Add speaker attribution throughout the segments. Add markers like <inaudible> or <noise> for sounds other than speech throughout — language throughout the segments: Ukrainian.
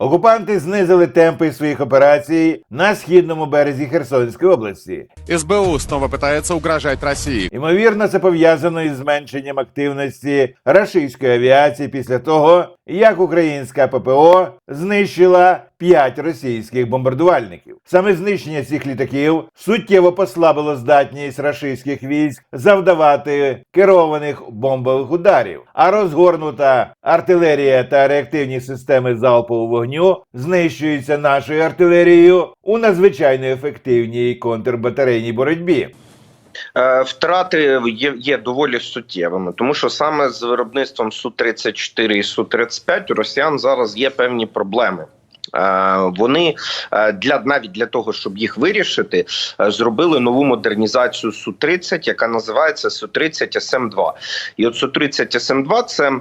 Speaker 1: Окупанти знизили темпи своїх операцій на східному березі Херсонської області.
Speaker 2: СБУ знову питається угрожать Росії.
Speaker 1: Ймовірно, це пов'язано із зменшенням активності рашистської авіації після того, як українська ППО знищила п'ять російських бомбардувальників. Саме знищення цих літаків суттєво послабило здатність рашистських військ завдавати керованих бомбових ударів, а розгорнута артилерія та реактивні системи залпового вогню знищуються нашою артилерією у надзвичайно ефективній контрбатарейній боротьбі.
Speaker 3: Е, Втрати є, є доволі суттєвими, тому що саме з виробництвом су 34 і су 35 у росіян зараз є певні проблеми. Е, Вони е, для навіть для того, щоб їх вирішити, зробили нову модернізацію су 30 яка називається су 30 СМ 2 І от су 30 СМ 2 це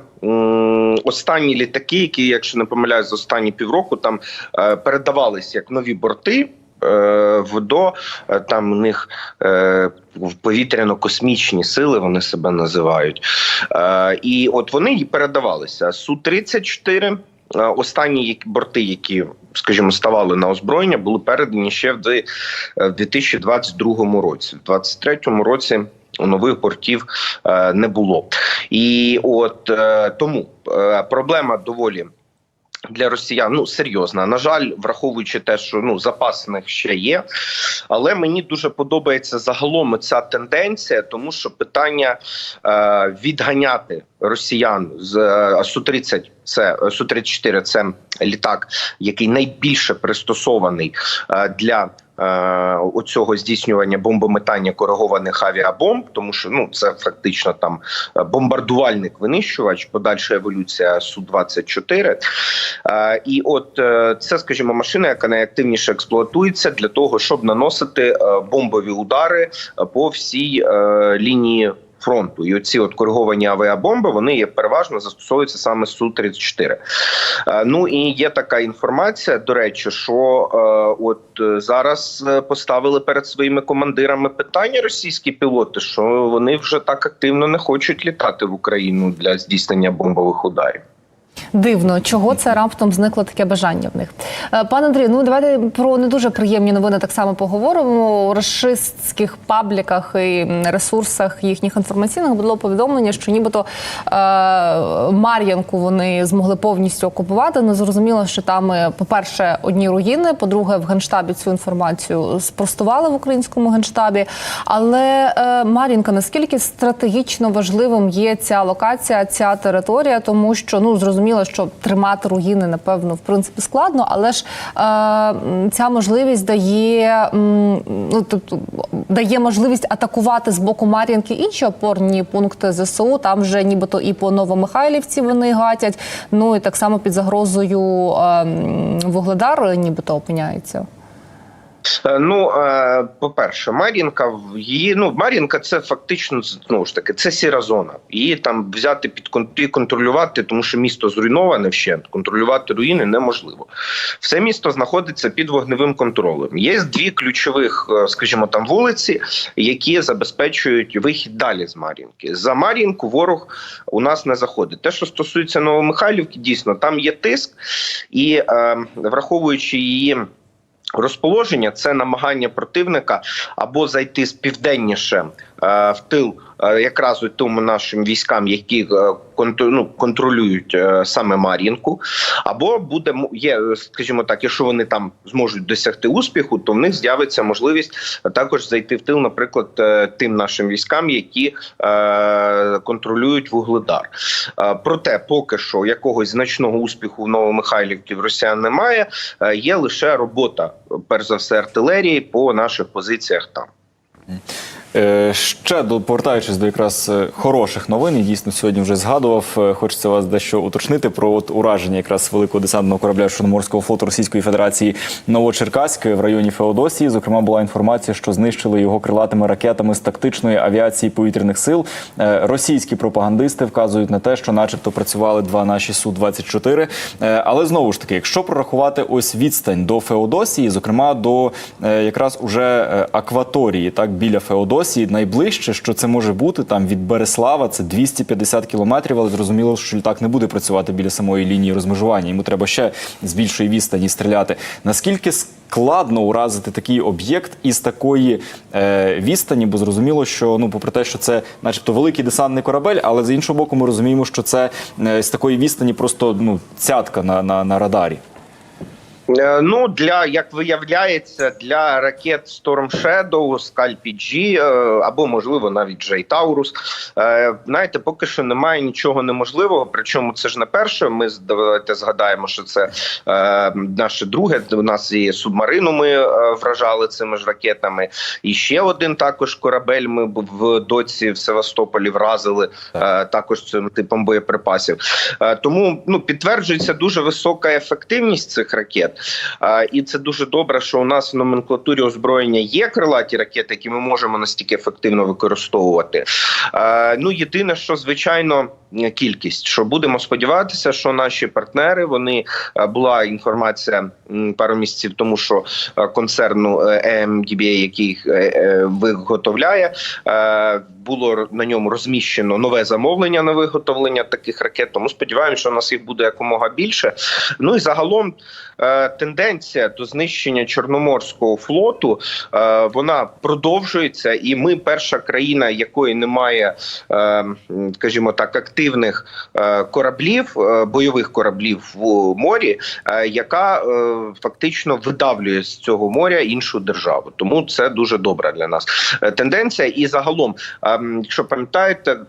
Speaker 3: останні літаки, які, якщо не помиляюсь, за останні півроку там передавались як нові борти. Е, В до е, там у них е, повітряно-космічні сили вони себе називають. І от вони передавалися. Су 34 е, Останні борти, які, скажімо, ставали на озброєння, були передані ще в дві- е, в 2022 році. В 2023 році нових бортів не було. І от тому проблема доволі. Для росіян ну серйозна. На жаль, враховуючи те, що ну запас ще є. Але мені дуже подобається загалом ця тенденція, тому що питання е, відганяти росіян з е, су 30 це су 34 це літак, який найбільше пристосований е, для. Е, Оцього здійснювання бомбометання коригованих авіабомб, тому що ну це фактично там е, бомбардувальник винищувач, подальша еволюція су 24 Е, І от е, це, скажімо, машина, яка найактивніше експлуатується для того, щоб наносити е, бомбові удари е, по всій е, лінії. Фронту і оці от кориговані авіабомби вони є переважно застосовуються саме су 34 Е, Ну і є така інформація. До речі, що е, от е, зараз поставили перед своїми командирами питання російські пілоти, що вони вже так активно не хочуть літати в Україну для здійснення бомбових ударів.
Speaker 4: Дивно, чого це раптом зникло таке бажання в них. Е, Пане Андрію, ну давайте про не дуже приємні новини так само поговоримо. У рашистських пабліках і ресурсах їхніх інформаційних було повідомлення, що нібито е, Мар'янку вони змогли повністю окупувати. Не зрозуміло, що там, е, по-перше, одні руїни, по-друге, в генштабі цю інформацію спростували в українському генштабі. Але е, Мар'їнка, наскільки стратегічно важливим є ця локація, ця територія, тому що ну зрозуміло, що тримати руїни, напевно, в принципі складно, але ж е, ця можливість дає, ну, тобто, дає можливість атакувати з боку Мар'їнки інші опорні пункти ЗСУ. Там вже нібито і по Новомихайлівці вони гатять. Ну і так само під загрозою е, Вугледар нібито опиняється.
Speaker 3: Е, Ну, е, по-перше, Мар'їнка її ну Мар'їнка це фактично знову ж таки це сіра зона. Її там взяти під і контролювати, тому що місто зруйноване вщент. Контролювати руїни неможливо. Все місто знаходиться під вогневим контролем. Є дві ключових, е, скажімо, там вулиці, які забезпечують вихід далі з Мар'їнки. За Мар'їнку ворог у нас не заходить. Те, що стосується Новомихайлівки, дійсно там є тиск, і е, враховуючи її. Розположення це намагання противника або зайти з е, в тил, е, якраз у тому нашим військам, які е, ну, контролюють е, саме Мар'їнку, або буде є, е, скажімо так, якщо вони там зможуть досягти успіху, то в них з'явиться можливість також зайти в тил, наприклад, е, тим нашим військам, які е, контролюють вугледар. Е, проте, поки що якогось значного успіху в Новомихайлівці в Росіян немає. Е, Є лише робота, перш за все, артилерії по наших позиціях там.
Speaker 5: Е, Ще до повертаючись до якраз е, хороших новин, і дійсно сьогодні вже згадував. е, Хочеться вас дещо уточнити про от ураження якраз великого десантного корабля Чорноморського флоту Російської Федерації Новочеркаськ в районі Феодосії. Зокрема, була інформація, що знищили його крилатими ракетами з тактичної авіації повітряних сил. Російські пропагандисти вказують на те, що, начебто, працювали два наші су 24 Е, Але знову ж таки, якщо прорахувати ось відстань до Феодосії, зокрема до якраз уже акваторії, так біля Феодосії. Досі найближче, що це може бути там від Береслава, це 250 кілометрів, але зрозуміло, що літак не буде працювати біля самої лінії розмежування. Йому треба ще з більшої відстані стріляти. Наскільки складно уразити такий об'єкт із такої е, відстані? Бо зрозуміло, що ну, попри те, що це, начебто, великий десантний корабель, але з іншого боку, ми розуміємо, що це е, з такої відстані просто ну цятка на, на, на радарі.
Speaker 3: Е, Ну, для як виявляється, для ракет Storm Shadow, Scalp G, е, або можливо навіть J Taurus, е, знаєте, поки що немає нічого неможливого. Причому це ж не перше. Ми давайте згадаємо, що це наше друге. У нас і субмарину ми вражали цими ж ракетами. І ще один також корабель. Ми в доці в Севастополі вразили також цим типом боєприпасів. Тому ну підтверджується дуже висока ефективність цих ракет. І це дуже добре, що у нас в номенклатурі озброєння є крилаті ракети, які ми можемо настільки ефективно використовувати. Ну єдине, що звичайно. Кількість, що будемо сподіватися, що наші партнери вони була інформація пару місяців тому, що концерну е, EMDBA, який е, е, виготовляє, було на ньому розміщено нове замовлення на виготовлення таких ракет. Тому сподіваємося, що у нас їх буде якомога більше. Ну і загалом е, тенденція до знищення чорноморського флоту е, вона продовжується, і ми перша країна, якої немає, е, скажімо так, активних кораблів, бойових кораблів в морі, яка фактично видавлює з цього моря іншу державу. Тому це дуже добра для нас тенденція. І загалом, якщо пам'ятаєте,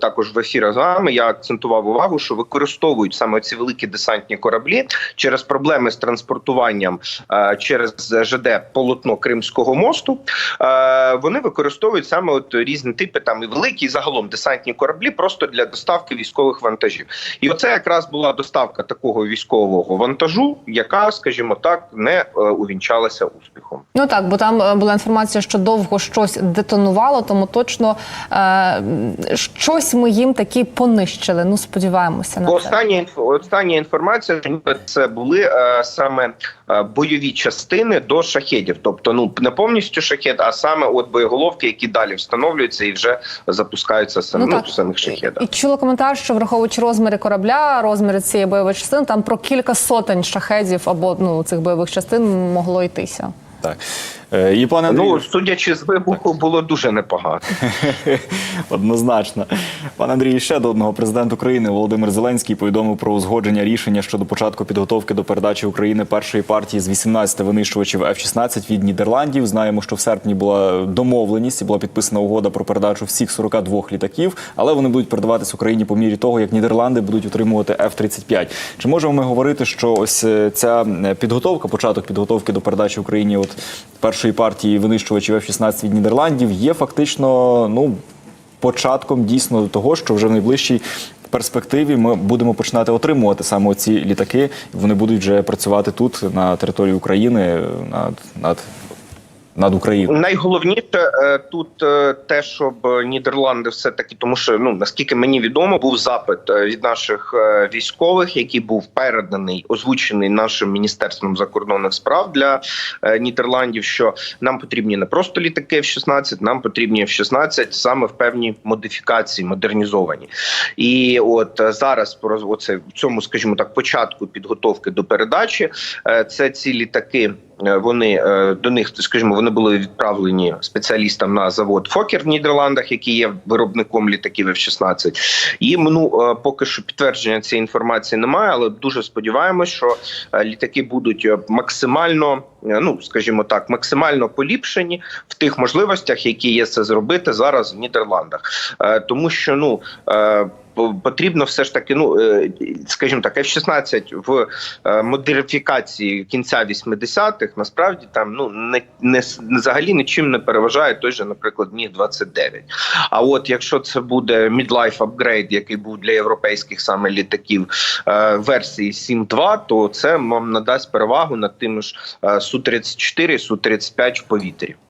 Speaker 3: також в ефірі з вами я акцентував увагу, що використовують саме ці великі десантні кораблі через проблеми з транспортуванням е, через ЖД полотно Кримського мосту. Е, Вони використовують саме от різні типи там і великі, і загалом десантні кораблі просто для доставки військових вантажів. І оце якраз була доставка такого військового вантажу, яка, скажімо так, не е, увінчалася успіхом.
Speaker 4: Ну так, бо там е, була інформація, що довго щось детонувало, тому точно е, щось ми їм таки понищили. Ну сподіваємося на це.
Speaker 3: Остання остання інформація, це були е, саме е, бойові частини до шахедів, тобто ну не повністю шахед, а саме от боєголовки, які далі встановлюються і вже запускаються сам,
Speaker 4: Ну,
Speaker 3: ну,
Speaker 4: так.
Speaker 3: самих шахедах.
Speaker 4: І чула коментар, що враховуючи розміри корабля, розміри цієї бойової частини, там про кілька сотень шахедів або ну цих бойових частин могло йтися.
Speaker 5: Так. Е, І пане Андрію,
Speaker 3: Ну судячи з вибуху, було дуже непогано. <laughs>
Speaker 5: Однозначно, пане Андрію, ще до одного президент України Володимир Зеленський повідомив про узгодження рішення щодо початку підготовки до передачі України першої партії з 18 винищувачів F-16 від Нідерландів. Знаємо, що в серпні була домовленість і була підписана угода про передачу всіх 42 літаків, але вони будуть передаватись Україні по мірі того, як Нідерланди будуть отримувати F-35. Чи можемо ми говорити, що ось е, ця е, підготовка, початок підготовки до передачі Україні, от першої партії винищувачів F-16 від Нідерландів, є фактично ну початком дійсно того, що вже в найближчій перспективі ми будемо починати отримувати саме ці літаки. Вони будуть вже працювати тут на території України над над, над Україною.
Speaker 3: Найголовніше е, тут е, те, щоб Нідерланди все таки, тому що ну наскільки мені відомо, був запит е, від наших військових, який був переданий, озвучений нашим міністерством закордонних справ для Нідерландів. Що нам потрібні не просто літаки F-16, нам потрібні F-16 саме в певній модифікації, модернізовані. І от зараз про оце в цьому, скажімо так, початку підготовки до передачі, це ці літаки. Вони до них, скажімо, вони були відправлені спеціалістам на завод Фокер в Нідерландах, який є виробником літаків F-16. І ну е, поки що підтвердження цієї інформації немає, але дуже сподіваємось, що е, літаки будуть е, максимально, ну скажімо так, максимально поліпшені в тих можливостях, які є це зробити зараз в Нідерландах, тому що ну. По- Потрібно все ж таки, ну е, скажімо так, F-16 в е, модифікації кінця 80-х насправді там ну не, не взагалі нічим не переважає той же, наприклад, Міг 29 А от якщо це буде midlife upgrade, який був для європейських саме літаків е, версії 7.2, то це вам надасть перевагу над тими ж Су 34 Су 35 в повітрі.